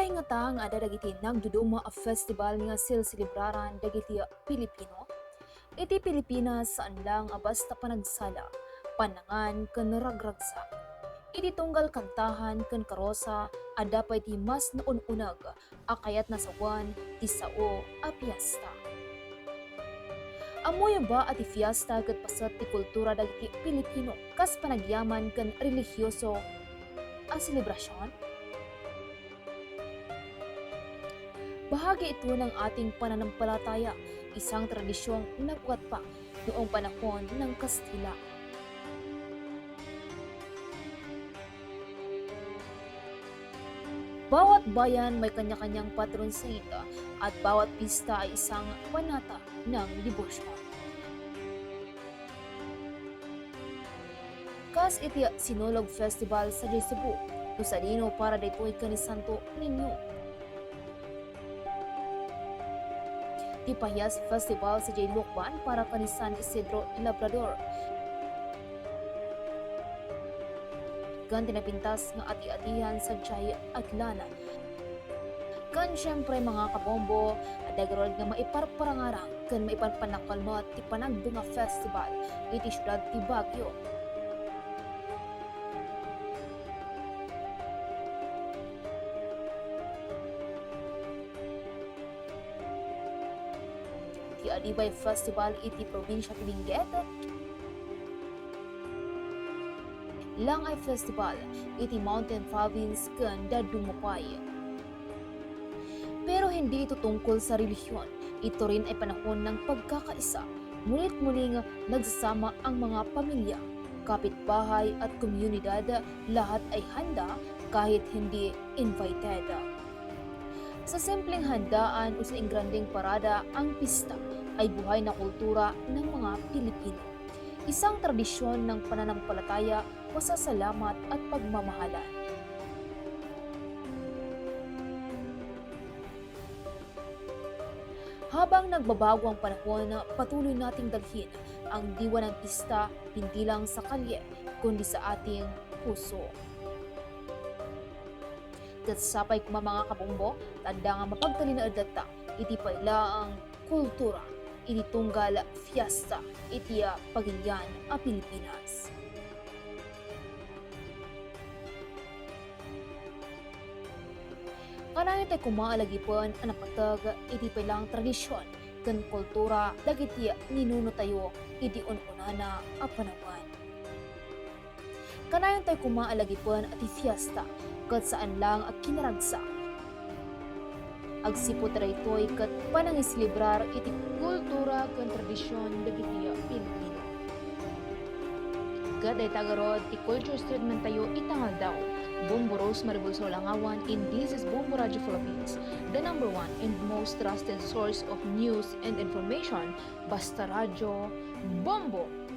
Napahingata nga ada dagiti nagduduma a festival nga silsilibraran dagiti Pilipino. Iti Pilipinas saan lang a basta panagsala, panangan ken ragragsa. Iti tunggal kantahan ken karosa ada pa iti mas naununag akayat nasawan ti sao a piyesta. Amoy ba at fiesta ket pasat ti kultura dagiti Pilipino kas panagyaman ken religyoso a selebrasyon? Bahagi ito ng ating pananampalataya, isang tradisyong nagwat pa noong panahon ng Kastila. Bawat bayan may kanya-kanyang patron saint at bawat pista ay isang panata ng debosyon. Kas iti Sinulog Festival sa Cebu, Lusalino para dito'y kanisanto ninyo Di Payas Festival sa J. Lukban para kani San Isidro Labrador. Gan tinapintas nga ati-atihan sa Jay Atlana. Kan syempre mga kabombo, adagarod nga maiparparangarang kan maipanpanakalmat ti Panagdunga Festival iti syudad ti Baguio. Ti Adibay Festival iti probinsya Benguet. Langay Festival iti Mountain Province ken Dadumapay. Pero hindi ito tungkol sa relihiyon. Ito rin ay panahon ng pagkakaisa. Ngunit muling nagsasama ang mga pamilya, kapitbahay at komunidad. Lahat ay handa kahit hindi invited. Sa simpleng handaan o sa ingranding parada, ang pista ay buhay na kultura ng mga Pilipino. Isang tradisyon ng pananampalataya, pasasalamat at pagmamahalan. Habang nagbabago ang panahon, patuloy nating dalhin ang diwa ng pista hindi lang sa kalye, kundi sa ating puso. Katsapay kuma mga kabumbo, tanda nga mapagtalinaad data, iti paila ang kultura, iti tunggal fiesta, iti ah, pagilyan a Pilipinas. Kanayon tayo kumaalagipon ang napatag iti pailang tradisyon kan kultura dagiti ninuno tayo iti ununana a panawan. Kanayon tayo kumaalagipon at fiesta kat saan lang ang kinaragsa. Agsipot ito'y kat panangislibrar iti kultura kan tradisyon dagiti Pilipino. Kat ay tagarod ti culture statement tayo itangal daw. Bombo Rose Maribulso Langawan and this is Bombo Radio Philippines, the number one and most trusted source of news and information. Basta Radio, Bombo!